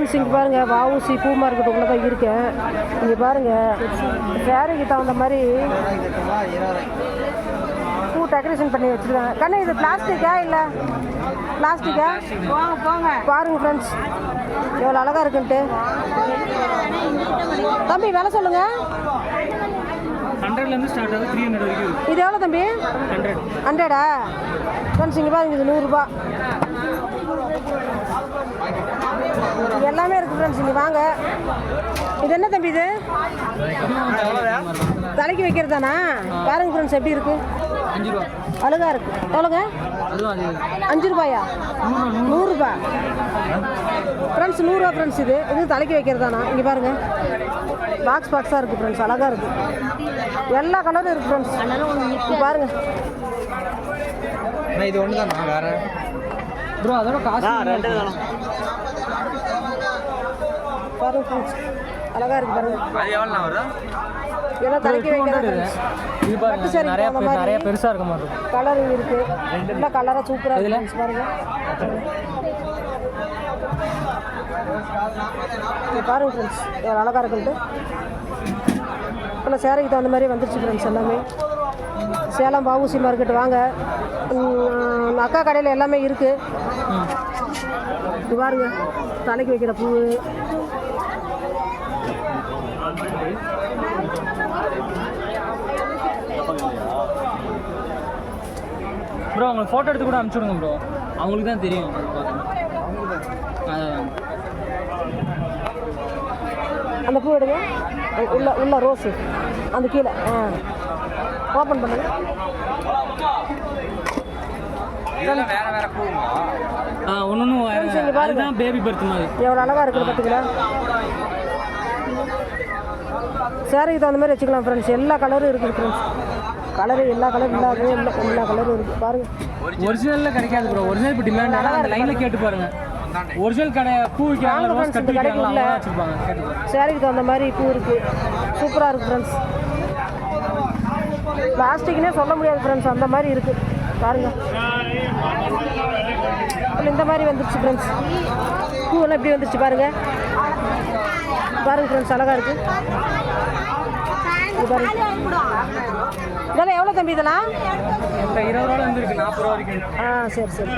Friends இங்கே பாருங்கள் வஉசி பூ மார்க்கெட்டுக்குள்ளே தான் இருக்கேன். இங்கே பாருங்கள் சேரீக்கு தகுந்த மாதிரி பூ டெக்கரேஷன் பண்ணி வச்சுருக்காங்க. கண்ணு இது பிளாஸ்டிக்கா இல்லை? பிளாஸ்டிக்கா போங்க போங்க பாருங்க ஃப்ரெண்ட்ஸ் எவ்வளோ அழகாக இருக்குன்ட்டு. தம்பி விலை சொல்லுங்க. ஹண்ட்ரட்லேருந்து ஸ்டார்ட் ஆகுது த்ரீ ஹண்ட்ரட் வரைக்கும் இது எவ்வளோ தம்பி? ஹண்ட்ரட் ஹண்ட்ரடா ஃப்ரெண்ட்ஸ் இங்கே பாருங்க இது நூறுரூபா எல்லாமே இருக்குது ஃப்ரெண்ட்ஸ் இங்கே வாங்க. இது என்ன தம்பி இது? தலைக்கு வைக்கிறது தானா பாருங்க ஃப்ரெண்ட்ஸ் எப்படி இருக்குது அஞ்சு ரூபா. அழகா இருக்கு. எவ்வளோங்க? அஞ்சு ரூபாயா? நூறுரூபா ஃப்ரெண்ட்ஸ் நூறுரூவா ஃப்ரெண்ட்ஸ் இது. இது தலைக்கு வைக்கிறது தானா இங்கே பாருங்க. பாக்ஸ் பாக்ஸாக இருக்குது ஃப்ரெண்ட்ஸ் அழகாக இருக்குது எல்லா கலரும் இருக்குது ஃப்ரெண்ட்ஸ் பாருங்க. இது ஒன்று தானா வேற? ப்ரோ அதோட காசு ரெண்டு தானே பாருங்க ஃப்ரெண்ட்ஸ் அழகாக இருக்குது பாருங்க. அது எவ்வளோ வரும்? இதெல்லாம் தலைக்கு வைக்கிறது இது பாருங்க நிறைய. நிறைய பெருசாக இருக்க மாதிரி கலர் கலராக சூப்பராக இதுல? இருக்கு பாருங்க. பாருங்க ஃப்ரெண்ட்ஸ் எவ்வளோ அழகாக இருக்குன்ட்டு ஆனால் சேரைக்கு தகுந்த மாதிரி வந்துருச்சு ஃப்ரெண்ட்ஸ் எல்லாமே. சேலம் பாபுசி மார்க்கெட் வாங்க. அக்கா கடையில் எல்லாமே இருக்குது இது பாருங்க. தலைக்கு வைக்கிற பூ ப்ரோ அவங்களுக்கு ஃபோட்டோ எடுத்து கூட அனுப்பிச்சுடுங்க ப்ரோ அவங்களுக்கு தான் தெரியும். அந்த பூ எடுங்க. உள்ள உள்ள ரோஸு அந்த கீழே. ஆ. ஓப்பன் பண்ணுங்க. ஆ ஒன்று ஒன்று பேபி பர்த் மாதிரி. எவ்வளோ அழகாக இருக்குது பார்த்துக்கலாம் சேரீக்கு தகுந்த மாதிரி வச்சுக்கலாம் ஃப்ரெண்ட்ஸ் எல்லா கலரும் இருக்குது ஃப்ரெண்ட்ஸ் கலரு எல்லா கலரும் இல்லாதவே இல்லை எல்லா கலரும் இருக்குது பாருங்கள் ஒரிஜினலில் கிடைக்காது ப்ரோ ஒரிஜினல் இப்போ டிமாண்ட் ஆனால் அந்த லைனில் கேட்டு பாருங்க. ஒரிஜினல் கடை பூ கட்டு இந்த கடைக்கு பாருங்க. சேரீக்கு தகுந்த மாதிரி பூ இருக்குது சூப்பராக இருக்குது ஃப்ரெண்ட்ஸ் பிளாஸ்டிக்னே சொல்ல முடியாது ஃப்ரெண்ட்ஸ் அந்த மாதிரி இருக்குது பாருங்கள் இந்த மாதிரி வந்துருச்சு ஃப்ரெண்ட்ஸ் பூவெல்லாம் எப்படி வந்துருச்சு பாருங்கள் பாருங்க ஃப்ரெண்ட்ஸ் அழகாக இருக்குது இதெல்லாம் எவ்வளோ தம்பி இதெல்லாம்? இருபது ரூபா வரைக்கும். ஆ சரி சரி